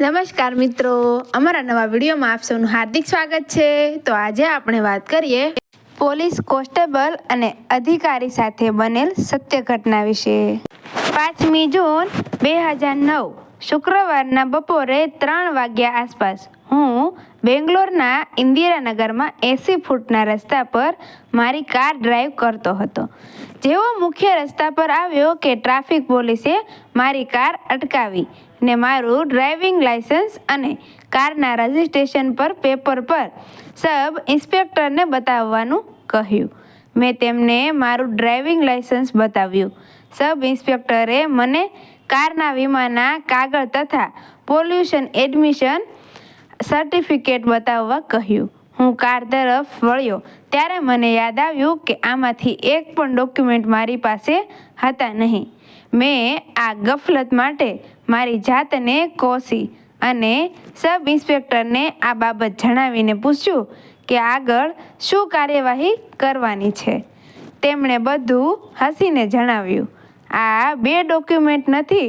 નમસ્કાર મિત્રો, અમારા નવા વિડીયોમાં આપ સૌનું હાર્દિક સ્વાગત છે. તો આજે આપણે વાત કરીએ પોલીસ કોન્સ્ટેબલ અને અધિકારી સાથે બનેલ સત્ય ઘટના વિશે. પાંચમી જૂન બે હજાર નવ, શુક્રવારના બપોરે ત્રણ વાગ્યા આસપાસ હું બેંગ્લોરના ઇન્દિરાનગરમાં એંસી ફૂટના રસ્તા પર મારી કાર ડ્રાઈવ કરતો હતો. જેવો મુખ્ય રસ્તા પર આવ્યો કે ટ્રાફિક પોલીસે મારી કાર અટકાવી ને મારું ડ્રાઇવિંગ લાઇસન્સ અને કારના રજિસ્ટ્રેશન પર પેપર પર સબ ઇન્સ્પેક્ટરને બતાવવાનું કહ્યું. મેં તેમને મારું ડ્રાઇવિંગ લાઇસન્સ બતાવ્યું. સબ ઇન્સ્પેક્ટરે મને કારના વીમાના કાગળ તથા પોલ્યુશન એડમિશન સર્ટિફિકેટ બતાવવા કહ્યું. હું કાર તરફ વળ્યો. ત્યારે મને યાદ આવ્યું કે આમાંથી એક પણ ડોક્યુમેન્ટ મારી પાસે હતા નહીં. મેં આ ગફલત માટે મારી જાતને કોસી અને સબ ઇન્સ્પેક્ટરને આ બાબત જણાવીને પૂછ્યું કે આગળ શું કાર્યવાહી કરવાની છે. તેમણે બધું હસીને જણાવ્યું. આ બે ડોક્યુમેન્ટ નથી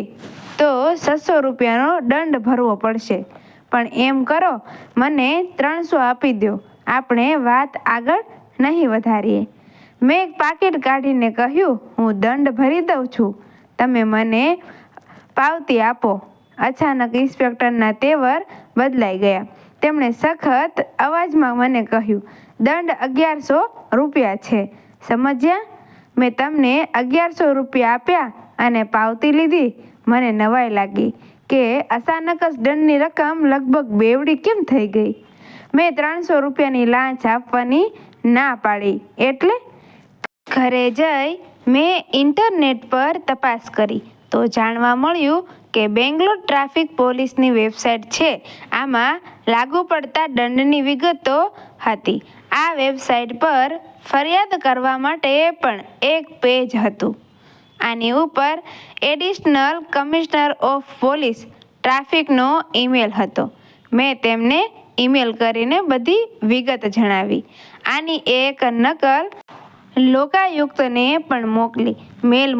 તો છસો રૂપિયાનો દંડ ભરવો પડશે. પણ એમ કરો, મને ત્રણસો આપી દો આપણે વાત આગળ નહીં વધારીએ. મેં એક પાકીટ કાઢીને કહ્યું, હું દંડ ભરી દઉં છું. તમે મને પાવતી આપો. અચાનક ઇન્સ્પેક્ટરના તેવર બદલાઈ ગયા. તેમણે સખત અવાજમાં મને કહ્યું, દંડ અગિયારસો રૂપિયા છે. સમજ્યા? મેં તમને અગિયારસો રૂપિયા આપ્યા અને પાવતી લીધી. મને નવાઈ લાગી. કે અચાનક જ દંડની રકમ લગભગ બેવડી કેમ થઈ ગઈ? મેં ત્રણસો રૂપિયાની લાંચ આપવાની ના પાડી. એટલે ઘરે જઈ મેં ઇન્ટરનેટ પર તપાસ કરી. તો જાણવા મળ્યું કે બેંગ્લોર ટ્રાફિક પોલીસની વેબસાઇટ છે. આમાં લાગુ પડતા દંડની વિગતો હતી. આ વેબસાઇટ પર ફરિયાદ કરવા માટે પણ એક પેજ હતું. આની ઉપર એડિશનલ કમિશનર ઓફ પોલીસ ટ્રાફિકનો ઈમેલ હતો. મેં તેમને ઈમેલ કરીને બધી વિગત જણાવી. આની એક નકલ લોકાયુક્તને પણ મોકલી. મેલ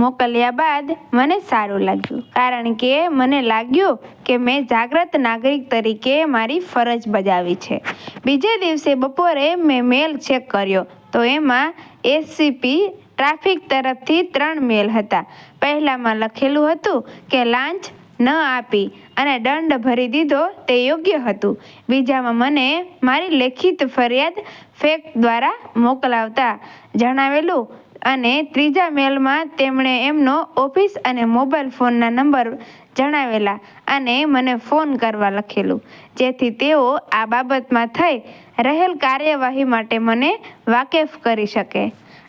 મોકલ્યા બાદ મને સારું લાગ્યું. કારણ કે મને લાગ્યું કે મેં જાગૃત નાગરિક તરીકે મારી ફરજ બજાવી છે. બીજે દિવસે બપોરે મેં મેલ ચેક કર્યો. તો એમાં એસસીપી ટ્રાફિક તરફથી ત્રણ મેલ હતા. પહેલામાં લખેલું હતું કે લાંચ ન આપી અને દંડ ભરી દીધો તે યોગ્ય હતું. બીજામાં મને મારી લેખિત ફરિયાદ ફેક દ્વારા મોકલાવતા જણાવેલું અને ત્રીજા મેલમાં તેમણે એમનો ઓફિસ અને મોબાઈલ ફોનના નંબર જણાવેલા અને મને ફોન કરવા લખેલું. જેથી તેઓ આ બાબતમાં થઈ રહેલ કાર્યવાહી માટે મને વાકેફ કરી શકે.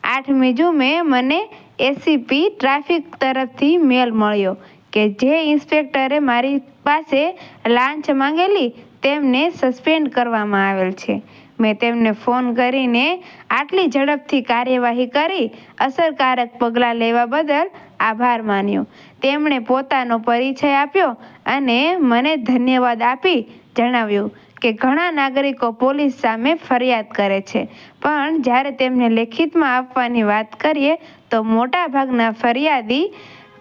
આઠમી જૂમે મને એસીપી ટ્રાફિક તરફથી મેલ મળ્યો કે જે ઇન્સ્પેક્ટરે મારી પાસે લાંચ માંગેલી તેમને સસ્પેન્ડ કરવામાં આવેલ છે. મેં તેમને ફોન કરીને આટલી ઝડપથી કાર્યવાહી કરી, અસરકારક પગલાં લેવા બદલ આભાર માન્યો. તેમણે પોતાનો પરિચય આપ્યો અને મને ધન્યવાદ આપી જણાવ્યું કે ઘણા નાગરિકો પોલીસ સામે ફરિયાદ કરે છે. પણ જ્યારે તેમને લેખિતમાં આપવાની વાત કરીએ, તો મોટાભાગના ફરિયાદી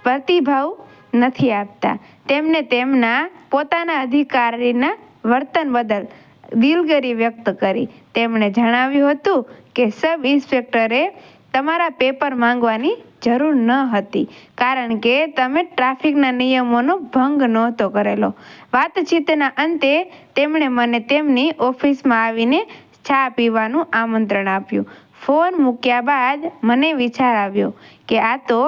પ્રતિભાવ નથી આપતા. તેમને તેમના પોતાના અધિકારીના વર્તન બદલ દિલગરી વ્યક્ત કરી. તેમણે જણાવ્યું હતું કે સબ ઇન્સ્પેક્ટરે તમારા પેપર માંગવાની જરૂર ન હતી, કારણ કે તમે ટ્રાફિકના નિયમોનો ભંગ નહોતો કરેલો. વાતચીતના અંતે તેમણે મને તેમની ઓફિસમાં આવીને ચા પીવાનું આમંત્રણ આપ્યું. ફોન મૂક્યા બાદ મને વિચાર આવ્યો કે આ તો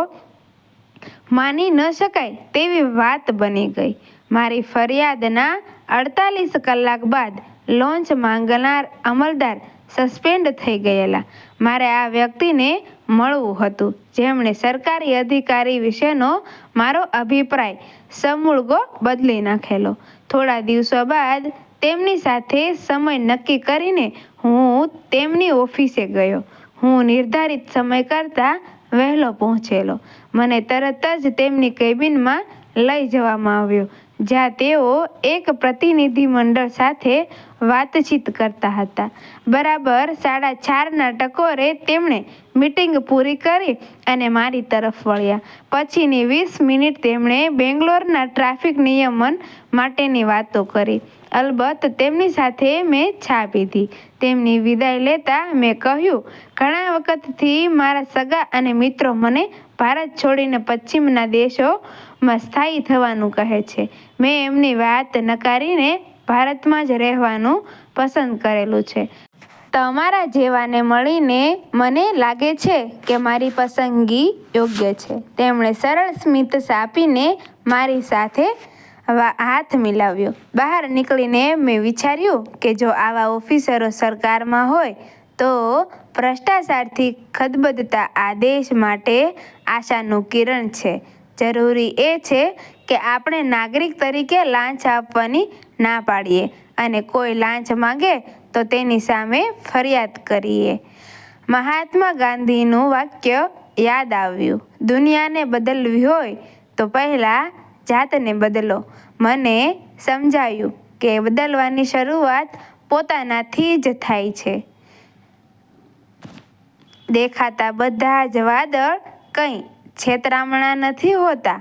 માની ન શકાય તેવી વાત બની ગઈ. મારી ફરિયાદના અડતાલીસ કલાક બાદ લોન્ચ માંગનાર અમલદાર સસ્પેન્ડ થઈ ગયેલા. મારે આ વ્યક્તિને મળવું હતું. જેમણે સરકારી અધિકારી વિશેનો મારો અભિપ્રાય સમૂળગો બદલી નાખેલો. થોડા દિવસો બાદ તેમની સાથે સમય નક્કી કરીને હું તેમની ઓફિસે ગયો. હું નિર્ધારિત સમય કરતાં વહેલો પહોંચેલો. મને તરત જ તેમની કેબિનમાં લઈ જવામાં આવ્યો. જ્યાં તેઓ એક પ્રતિનિધિ મંડળ સાથે વાતચીત કરતા હતા. બરાબર સાડા ચારના ટકોરે તેમણે મીટિંગ પૂરી કરી અને મારી તરફ વળ્યા. પછીની વીસ મિનિટ તેમણે બેંગ્લોરના ટ્રાફિક નિયમન માટેની વાતો કરી. અલબત્ત તેમની સાથે મેં ચા પીધી. તેમની વિદાય લેતા મેં કહ્યું, ઘણા વખતથી મારા સગા અને મિત્રો મને ભારત છોડીને પશ્ચિમના દેશોમાં સ્થાયી થવાનું કહે છે. મેં એમની વાત નકારીને ભારતમાં જ રહેવાનું પસંદ કરેલું છે. તમારા જેવાને મળીને મને લાગે છે કે મારી પસંદગી યોગ્ય છે. તેમણે સરળ સ્મિત આપીને મારી સાથે હાથ મિલાવ્યો. બહાર નીકળીને મેં વિચાર્યું કે જો આવા ઓફિસરો સરકારમાં હોય, તો ભ્રષ્ટાચારથી ખદબદતા આ દેશ માટે આશાનું કિરણ છે. જરૂરી એ છે કે આપણે નાગરિક તરીકે લાંચ આપવાની ના પાડીએ અને કોઈ લાંચ માંગે તો તેની સામે ફરિયાદ કરીએ. મહાત્મા ગાંધીનું વાક્ય યાદ આવ્યું. દુનિયાને બદલવી હોય તો પહેલાં જાતને બદલો. મને સમજાયું કે બદલવાની શરૂઆત પોતાનાથી જ થાય છે. દેખાતા બધા જ વાદળ કંઈ છેતરામણા નથી હોતા.